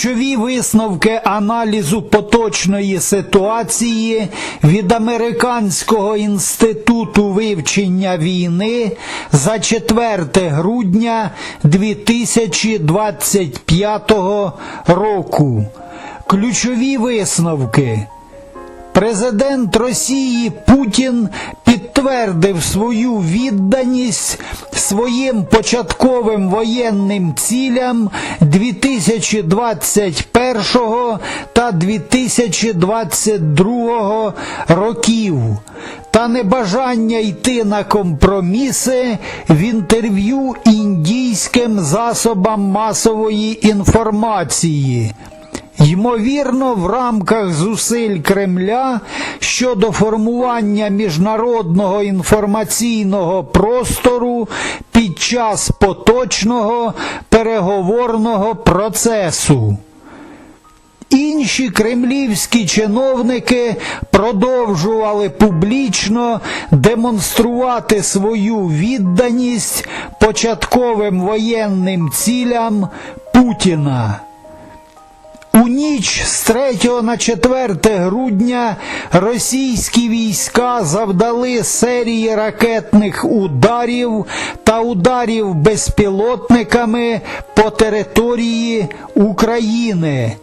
Ключові висновки аналізу поточної ситуації від Американського інституту вивчення війни за 4 грудня 2025 року. Ключові висновки. Президент Росії Путін підтвердив свою відданість своїм початковим воєнним цілям 2021 та 2022 років та небажання йти на компроміси в інтерв'ю індійським засобам масової інформації. Ймовірно, в рамках зусиль Кремля щодо формування міжнародного інформаційного простору під час поточного переговорного процесу. Інші кремлівські чиновники продовжували публічно демонструвати свою відданість початковим воєнним цілям Путіна. У ніч з 3 на 4 грудня російські війська завдали серії ракетних ударів та ударів безпілотниками по території України.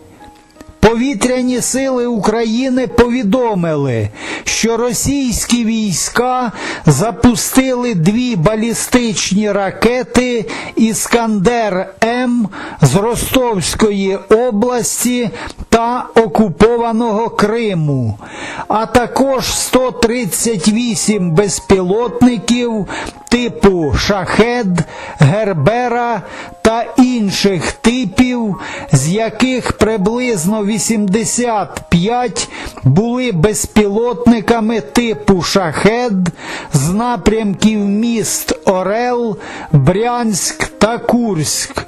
Повітряні сили України повідомили, що російські війська запустили дві балістичні ракети Іскандер М з Ростовської області та окупованого Криму, а також 138 безпілотників типу Шахед, Гербера та інших типів, з яких приблизно 85 були безпілотниками типу Шахед з напрямків міст Орел, Брянськ та Курськ.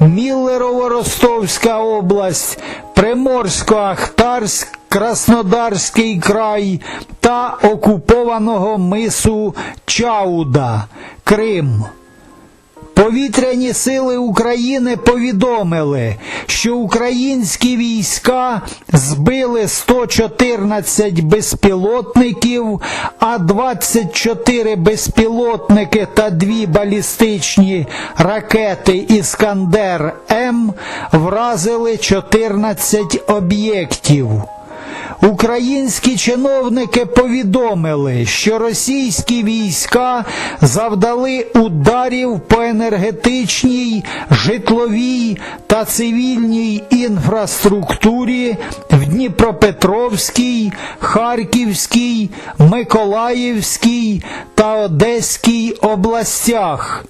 Міллерово-Ростовська область, Приморсько-Ахтарськ, Краснодарський край та окупованого мису Чауда, Крим. Повітряні сили України повідомили, що українські війська збили 114 безпілотників, а 24 безпілотники та дві балістичні ракети Іскандер М вразили 14 об'єктів. Українські чиновники повідомили, що російські війська завдали ударів по енергетичній, житловій та цивільній інфраструктурі в Дніпропетровській, Харківській, Миколаївській та Одеській областях.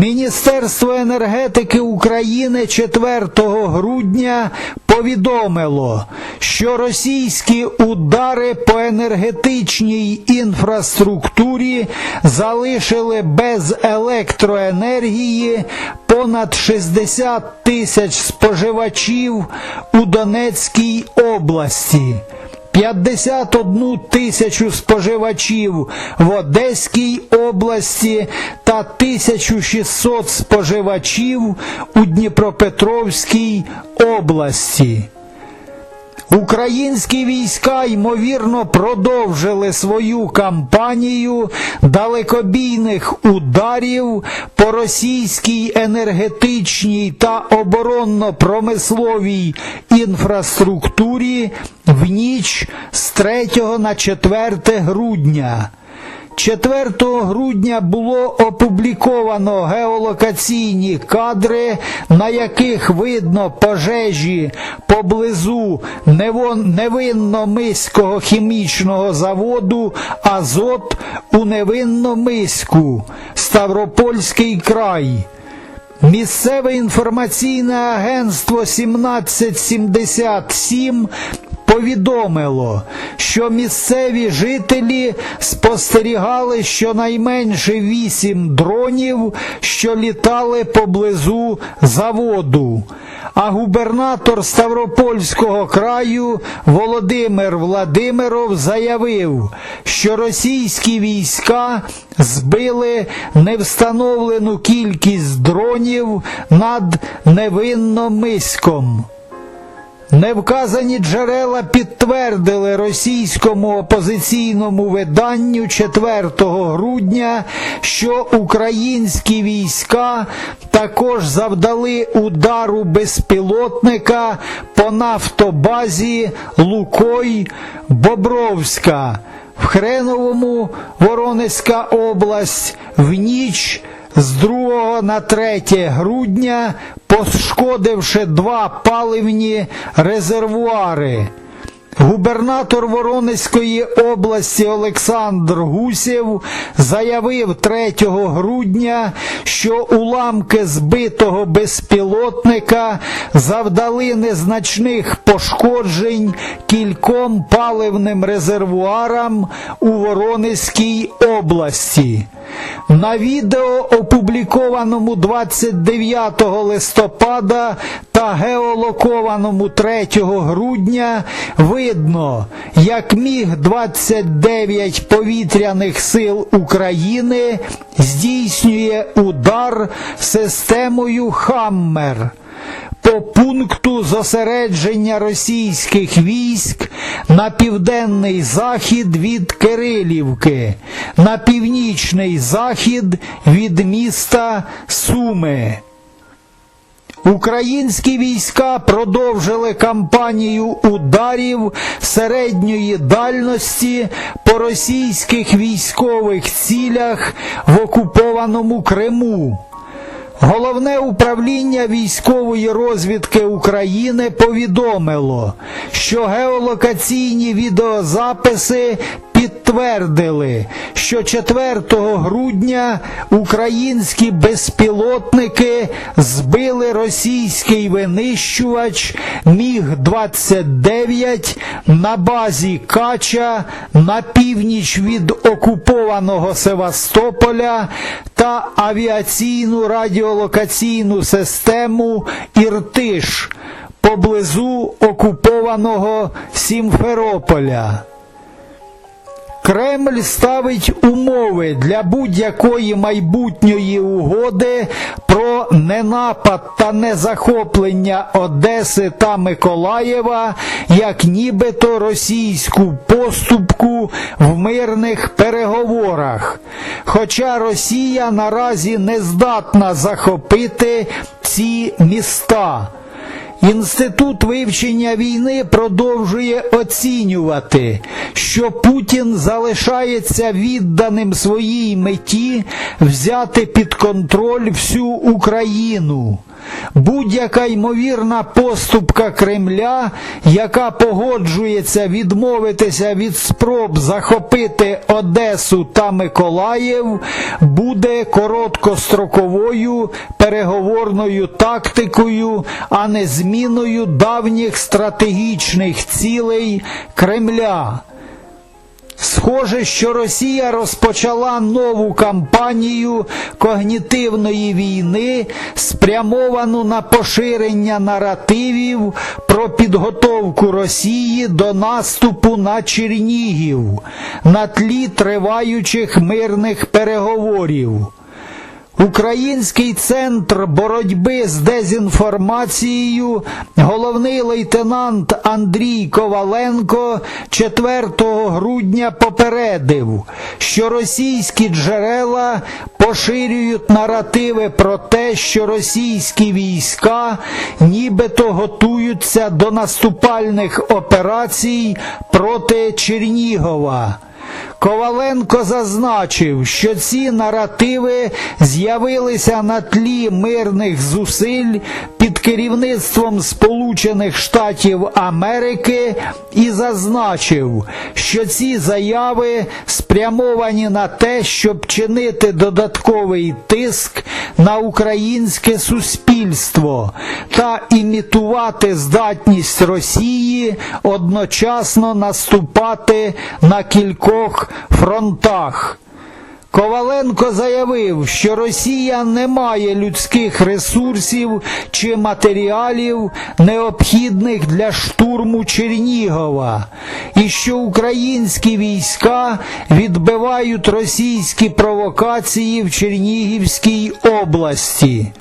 Міністерство енергетики України 4 грудня повідомило, що російські удари по енергетичній інфраструктурі залишили без електроенергії понад 60 тисяч споживачів у Донецькій області. 51 тисячу споживачів в Одеській області та 1600 споживачів у Дніпропетровській області. Українські війська ймовірно продовжили свою кампанію далекобійних ударів по російській енергетичній та оборонно-промисловій інфраструктурі в ніч з 3 на 4 грудня. 4 грудня було опубліковано геолокаційні кадри, на яких видно пожежі поблизу невинномиського хімічного заводу Азот у Невинномиську, Ставропольський край. Місцеве інформаційне агентство 1777 повідомило, що місцеві жителі спостерігали щонайменше вісім дронів, що літали поблизу заводу. А губернатор Ставропольського краю Володимир Владимиров заявив, що російські війська збили невстановлену кількість дронів над Невинномиськом. Невказані джерела підтвердили російському опозиційному виданню 4 грудня, що українські війська також завдали удару безпілотника по нафтобазі Лукой Бобровська. В Хреновому Воронезька область в ніч з 2 на 3 грудня, пошкодивши два паливні резервуари. Губернатор Воронезької області Олександр Гусєв заявив 3 грудня, що уламки збитого безпілотника завдали незначних пошкоджень кільком паливним резервуарам у Воронезькій області. На відео, опублікованому 29 листопада та геолокованому 3 грудня, видно, як міг 29 повітряних сил України здійснює удар системою Хаммер по пункту зосередження російських військ на південний захід від Кирилівки, на північний захід від міста Суми. Українські війська продовжили кампанію ударів середньої дальності по російських військових цілях в окупованому Криму. Головне управління військової розвідки України повідомило, що геолокаційні відеозаписи підтвердили, що 4 грудня українські безпілотники збили російський винищувач Міг-29 на базі Кача на північ від окупованого Севастополя та авіаційну радіолокаційну систему Іртиш поблизу окупованого Сімферополя. Кремль ставить умови для будь-якої майбутньої угоди про ненапад та незахоплення Одеси та Миколаєва як нібито російську поступку в мирних переговорах. Хоча Росія наразі не здатна захопити ці міста. Інститут вивчення війни продовжує оцінювати, що Путін залишається відданим своїй меті взяти під контроль всю Україну. Будь-яка ймовірна поступка Кремля, яка погоджується відмовитися від спроб захопити Одесу та Миколаїв, буде короткостроковою переговорною тактикою, а не зміною давніх стратегічних цілей Кремля. Схоже, що Росія розпочала нову кампанію когнітивної війни, спрямовану на поширення наративів про підготовку Росії до наступу на Чернігів на тлі триваючих мирних переговорів. Український центр боротьби з дезінформацією, головний лейтенант Андрій Коваленко 4 грудня попередив, що російські джерела поширюють наративи про те, що російські війська нібито готуються до наступальних операцій проти Чернігова. Коваленко зазначив, що ці наративи з'явилися на тлі мирних зусиль під керівництвом Сполучених Штатів Америки і зазначив, що ці заяви спрямовані на те, щоб чинити додатковий тиск на українське суспільство та імітувати здатність Росії одночасно наступати на кількох фронтах. Коваленко заявив, що Росія не має людських ресурсів чи матеріалів, необхідних для штурму Чернігова, і що українські війська відбивають російські провокації в Чернігівській області.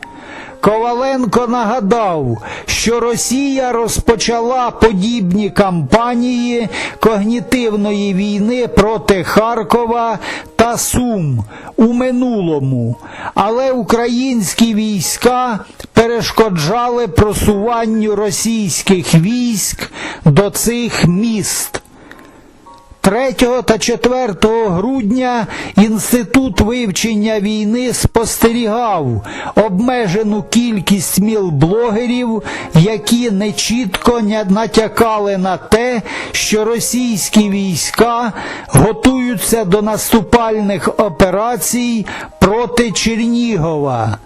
Коваленко нагадав, що Росія розпочала подібні кампанії когнітивної війни проти Харкова та Сум у минулому, але українські війська перешкоджали просуванню російських військ до цих міст. 3 та 4 грудня Інститут вивчення війни спостерігав обмежену кількість мілблогерів, які нечітко натякали на те, що російські війська готуються до наступальних операцій проти Чернігова.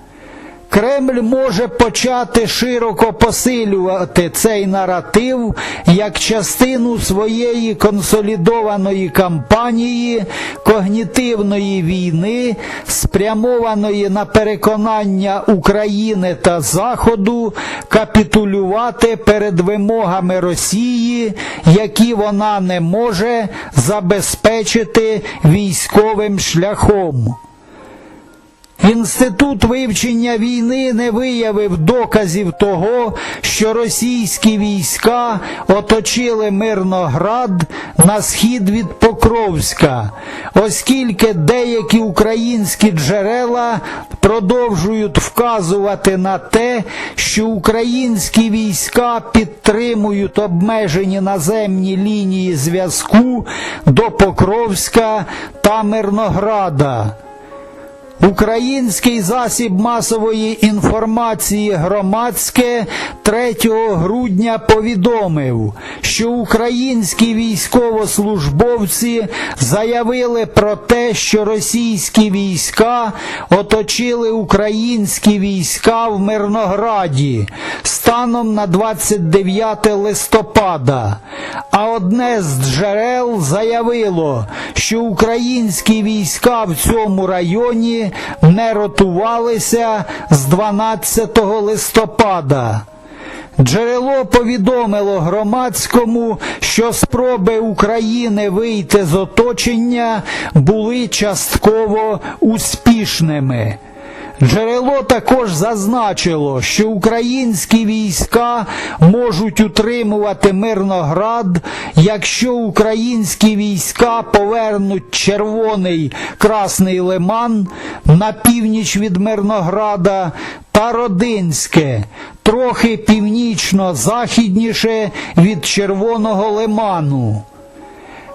Кремль може почати широко посилювати цей наратив як частину своєї консолідованої кампанії когнітивної війни, спрямованої на переконання України та Заходу капітулювати перед вимогами Росії, які вона не може забезпечити військовим шляхом. Інститут вивчення війни не виявив доказів того, що російські війська оточили Мирноград на схід від Покровська, оскільки деякі українські джерела продовжують вказувати на те, що українські війська підтримують обмежені наземні лінії зв'язку до Покровська та Мирнограда. Український засіб масової інформації громадське 3 грудня повідомив, що українські військовослужбовці заявили про те, що російські війська оточили українські війська в Мирнограді станом на 29 листопада. А одне з джерел заявило, що українські війська в цьому районі не ротувалися з 12 листопада. Джерело повідомило громадському, що спроби України вийти з оточення були частково успішними. Джерело також зазначило, що українські війська можуть утримувати Мирноград, якщо українські війська повернуть Червоний Красний Лиман на північ від Мирнограда та Родинське, трохи північно-західніше від Червоного Лиману.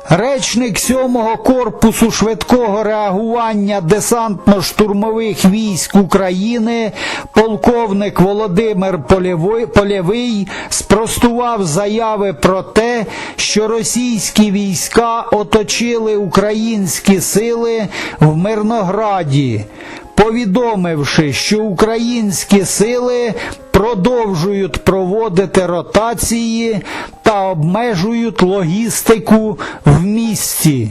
Речник 7-го корпусу швидкого реагування десантно-штурмових військ України, полковник Володимир Полєвий, спростував заяви про те, що російські війська оточили українські сили в Мирнограді, повідомивши, що українські сили продовжують проводити ротації та обмежують логістику в місті.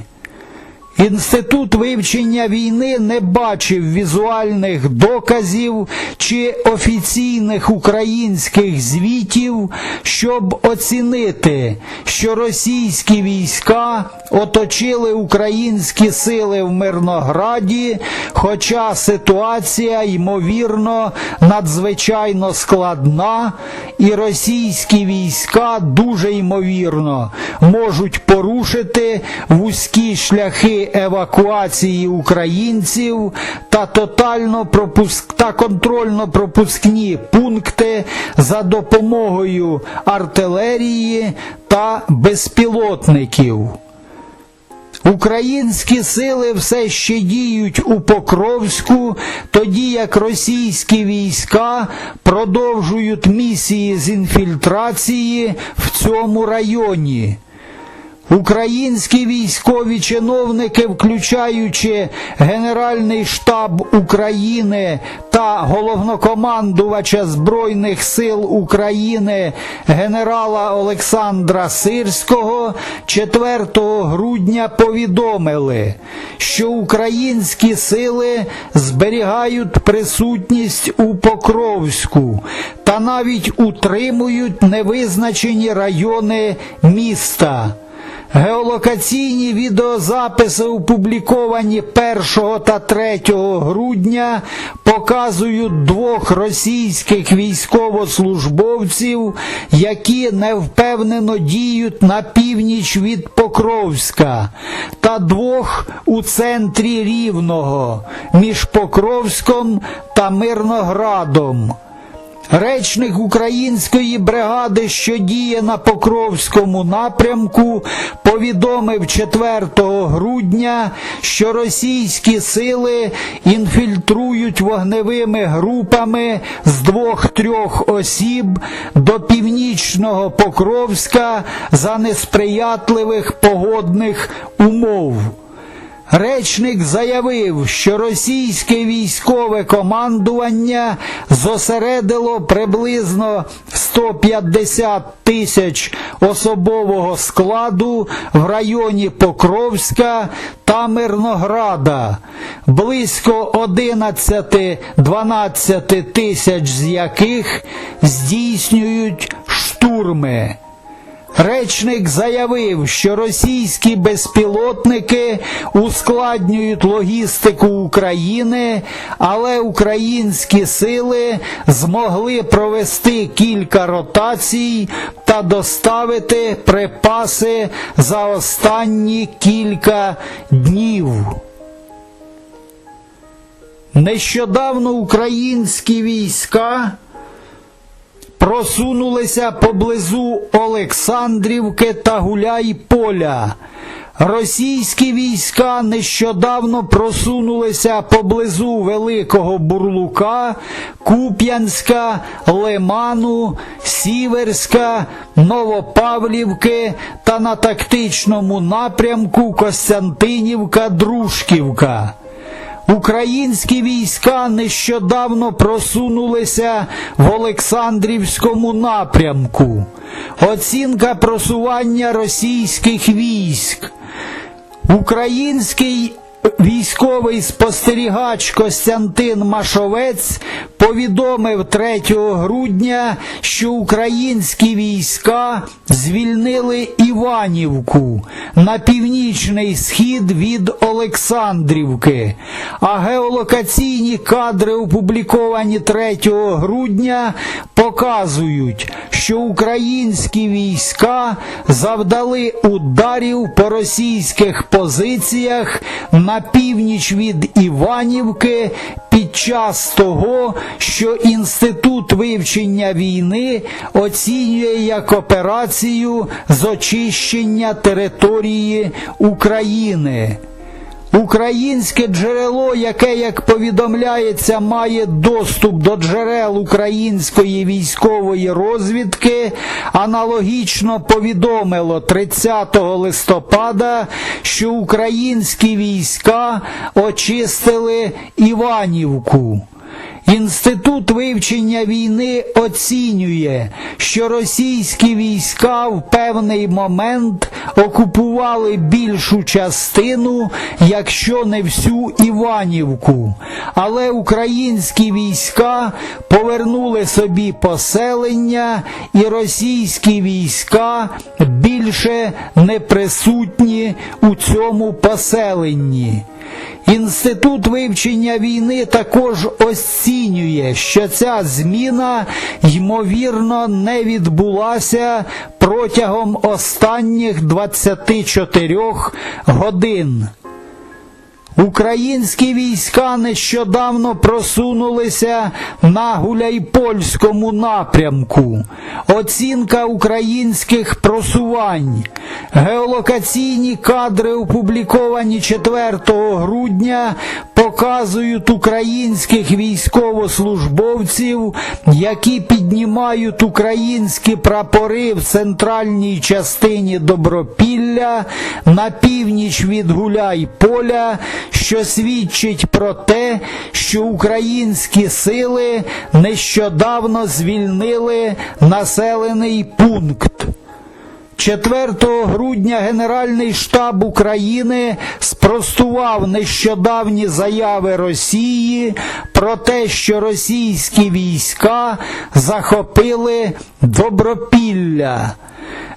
Інститут вивчення війни не бачив візуальних доказів чи офіційних українських звітів, щоб оцінити, що російські війська оточили українські сили в Мирнограді, хоча ситуація, ймовірно, надзвичайно складна, і російські війська дуже ймовірно можуть порушити вузькі шляхи евакуації українців та тотально пропуск та контрольно-пропускні пункти за допомогою артилерії та безпілотників. Українські сили все ще діють у Покровську, тоді як російські війська продовжують місії з інфільтрації в цьому районі. Українські військові чиновники, включаючи Генеральний штаб України та головнокомандувача Збройних сил України генерала Олександра Сирського 4 грудня повідомили, що українські сили зберігають присутність у Покровську та навіть утримують невизначені райони міста. Геолокаційні відеозаписи, опубліковані 1 та 3 грудня, показують двох російських військовослужбовців, які невпевнено діють на північ від Покровська, та двох у центрі Рівного між Покровськом та Мирноградом. Речник української бригади, що діє на Покровському напрямку, повідомив 4 грудня, що російські сили інфільтрують вогневими групами з двох-трьох осіб до північного Покровська за несприятливих погодних умов. Речник заявив, що російське військове командування зосередило приблизно 150 тисяч особового складу в районі Покровська та Мирнограда, близько 11-12 тисяч з яких здійснюють штурми. Речник заявив, що російські безпілотники ускладнюють логістику України, але українські сили змогли провести кілька ротацій та доставити припаси за останні кілька днів. Нещодавно українські війська просунулися поблизу Олександрівки та Гуляйполя. Російські війська нещодавно просунулися поблизу Великого Бурлука, Куп'янська, Лиману, Сіверська, Новопавлівки та на тактичному напрямку Костянтинівка-Дружківка. Українські війська нещодавно просунулися в Олександрівському напрямку. Оцінка просування російських військ. Український військовий спостерігач Костянтин Машовець повідомив 3 грудня, що українські війська звільнили Іванівку на північний схід від Олександрівки, а геолокаційні кадри, опубліковані 3 грудня, показують, що українські війська завдали ударів по російських позиціях на північ від Іванівки під час того, що Інститут вивчення війни оцінює як операцію з очищення території України. Українське джерело, яке, як повідомляється, має доступ до джерел української військової розвідки, аналогічно повідомило 30 листопада, що українські війська очистили Іванівку. Інститут вивчення війни оцінює, що російські війська в певний момент окупували більшу частину, якщо не всю Іванівку, але українські війська повернули собі поселення, і російські війська більше не присутні у цьому поселенні. Інститут вивчення війни також оцінює, що ця зміна ймовірно не відбулася протягом останніх 24 годин. Українські війська нещодавно просунулися на Гуляйпольському напрямку. Оцінка українських просувань. Геолокаційні кадри, опубліковані 4 грудня, показують українських військовослужбовців, які піднімають українські прапори в центральній частині Добропілля на північ від Гуляйполя, що свідчить про те, що українські сили нещодавно звільнили населений пункт. 4 грудня Генеральний штаб України спростував нещодавні заяви Росії про те, що російські війська захопили Добропілля.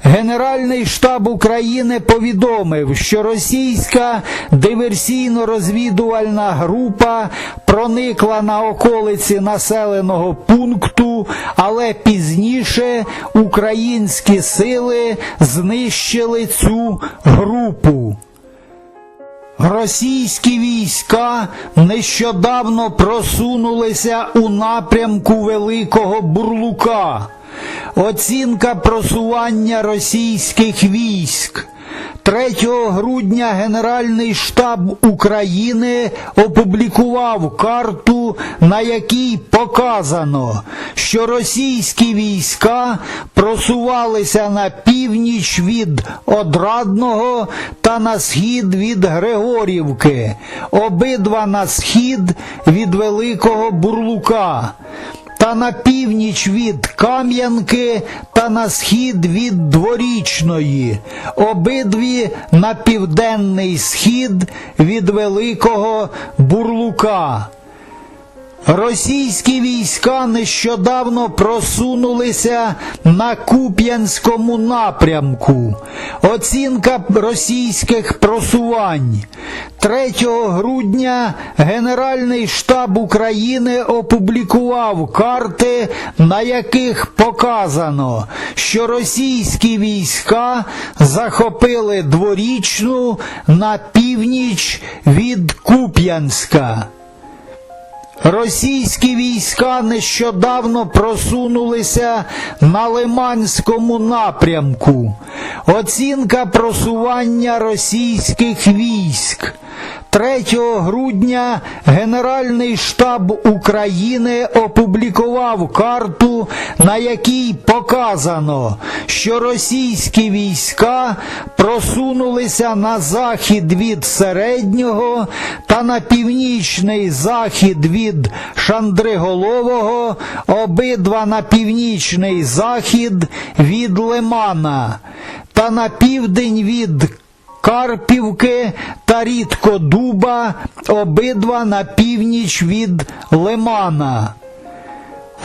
Генеральний штаб України повідомив, що російська диверсійно-розвідувальна група проникла на околиці населеного пункту, але пізніше українські сили знищили цю групу. Російські війська нещодавно просунулися у напрямку Великого Бурлука. Оцінка просування російських військ. 3 грудня Генеральний штаб України опублікував карту, на якій показано, що російські війська просувалися на північ від Одрадного та на схід від Григорівки, обидва на схід від Великого Бурлука та на північ від Кам'янки та на схід від Дворічної, обидві на південний схід від Великого Бурлука. Російські війська нещодавно просунулися на Куп'янському напрямку. Оцінка російських просувань. 3 грудня Генеральний штаб України опублікував карти, на яких показано, що російські війська захопили дворічну на північ від Куп'янська. Російські війська нещодавно просунулися на Лиманському напрямку. Оцінка просування російських військ. 3 грудня Генеральний штаб України опублікував карту, на якій показано, що російські війська просунулися на захід від середнього та на північний захід від Шандриголового, обидва на північний захід від Лимана та на південь від Карпівки та Рідкодуба, обидва на північ від Лимана.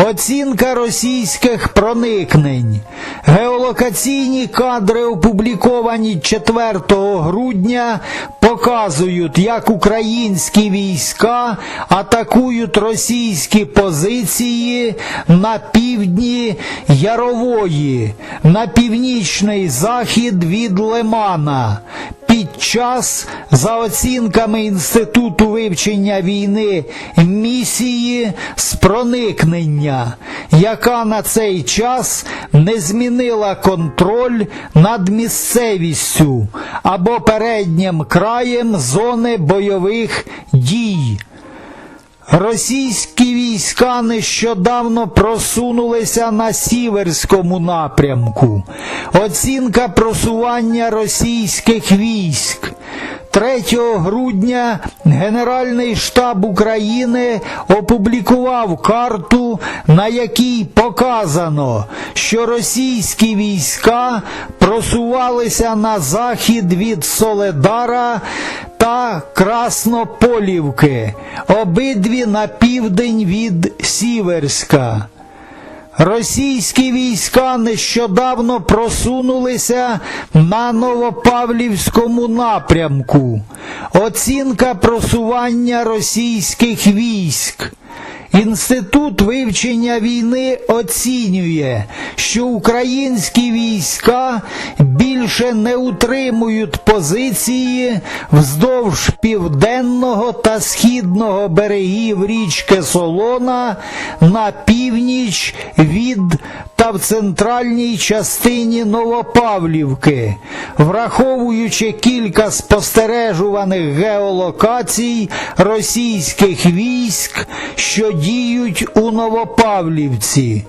Оцінка російських проникнень. Геолокаційні кадри, опубліковані 4 грудня, показують, як українські війська атакують російські позиції на півдні Ярової, на північний захід від Лимана. Під час, за оцінками Інституту вивчення війни, місії з проникнення, яка на цей час не змінила контроль над місцевістю або переднім краєм зони бойових дій. Російські війська нещодавно просунулися на сіверському напрямку. Оцінка просування російських військ. 3 грудня Генеральний штаб України опублікував карту, на якій показано, що російські війська просувалися на захід від Соледара та Краснополівки, обидві на південь від Сіверська. Російські війська нещодавно просунулися на Новопавлівському напрямку. Оцінка просування російських військ. Інститут вивчення війни оцінює, що українські війська більше не утримують позиції вздовж південного та східного берегів річки Солона на північ від та в центральній частині Новопавлівки, враховуючи кілька спостережуваних геолокацій російських військ, що діють у Новопавлівці.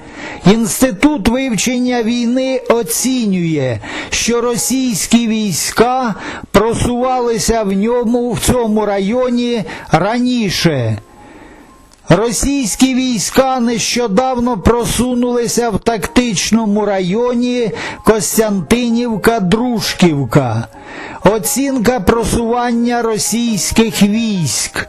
Інститут вивчення війни оцінює, що російські війська просувалися в ньому в цьому районі раніше. Російські війська нещодавно просунулися в тактичному районі Костянтинівка-Дружківка. Оцінка просування російських військ.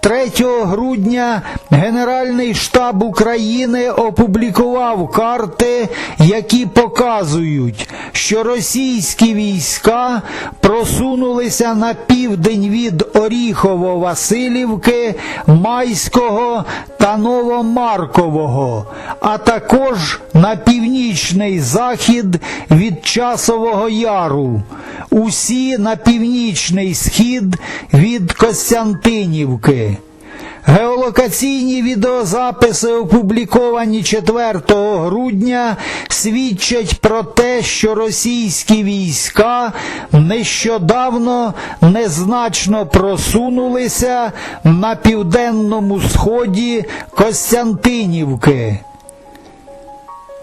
3 грудня Генеральний штаб України опублікував карти, які показують, що російські війська просунулися на південь від Оріхово-Василівки, Майського та Новомаркового, а також на північний захід від Часового Яру, усі на північний схід від Костянтинівки. Геолокаційні відеозаписи, опубліковані 4 грудня, свідчать про те, що російські війська нещодавно незначно просунулися на південному сході Костянтинівки.